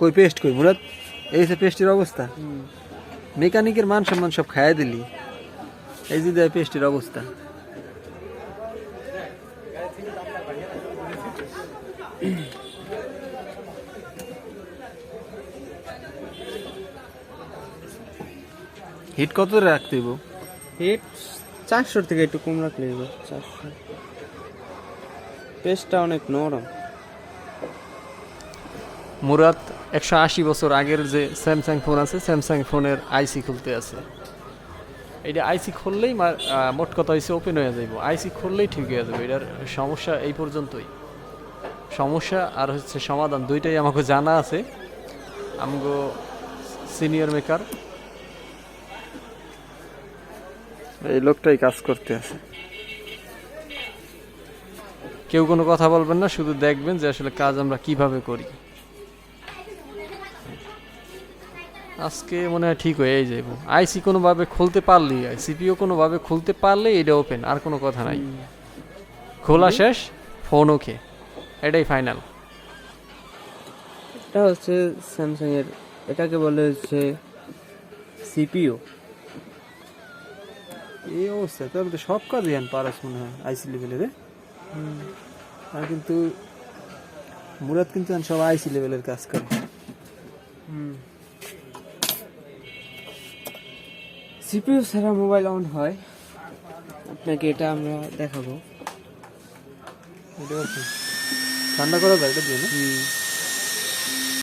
কই পেস্ট কই? মুরাদ এই যে পেস্টের অবস্থা। মেকানিকের মান সম্মান সব খাইয়ে দিলি। এই যে দেয় পেস্টের অবস্থা। হিট কত রাখতে হিট চারশোর থেকে একটু কম রাখলে চারশো। পেস্টটা অনেক নরম। মুরাদ একশো আশি বছর আগের যে স্যামসাং ফোন আছে স্যামসাং ফোনের আইসি খুলতে আছে। এটা আইসি খুললেই মোট কথা হয়েছে ওপেন হয়ে যাইব। আইসি খুললেই ঠিক হয়ে যাবে এটার সমস্যা এই পর্যন্তই। সমস্যা আর হচ্ছে সমাধান দুইটাই আমাকে জানা আছে। আমগো সিনিয়র মেকার এই লোকটাই কাজ করতে আছে। কেউ কোনো কথা বলবেন না শুধু দেখবেন যে আসলে কাজ আমরা কীভাবে করি। আজকে মনে হয় ঠিক হয়ে যাইব। আইসি কোনোভাবে খুলতে পারলেই সিপিও কোনোভাবে খুলতে পারলে এটা ওপেন আর কোনো কথা নাই। খোলা শেষ ফোন ওকে এটাই ফাইনাল এটা হচ্ছে স্যামসাং এর এটাকে বলে হচ্ছে সিপিও এই অবস্থা তবে তো সব কাজ জ্ঞান পারাস মনে হয় আইসি লেভেলের আর কিন্তু মুরাদ কিন্তু এখন সব আইসি লেভেলের কাজ করে। সিপিইউ ছাড়া মোবাইল অন হয়। আপনাকে এটা আমরা দেখাবো। ঠান্ডা করা যায় এটা দিয়ে না?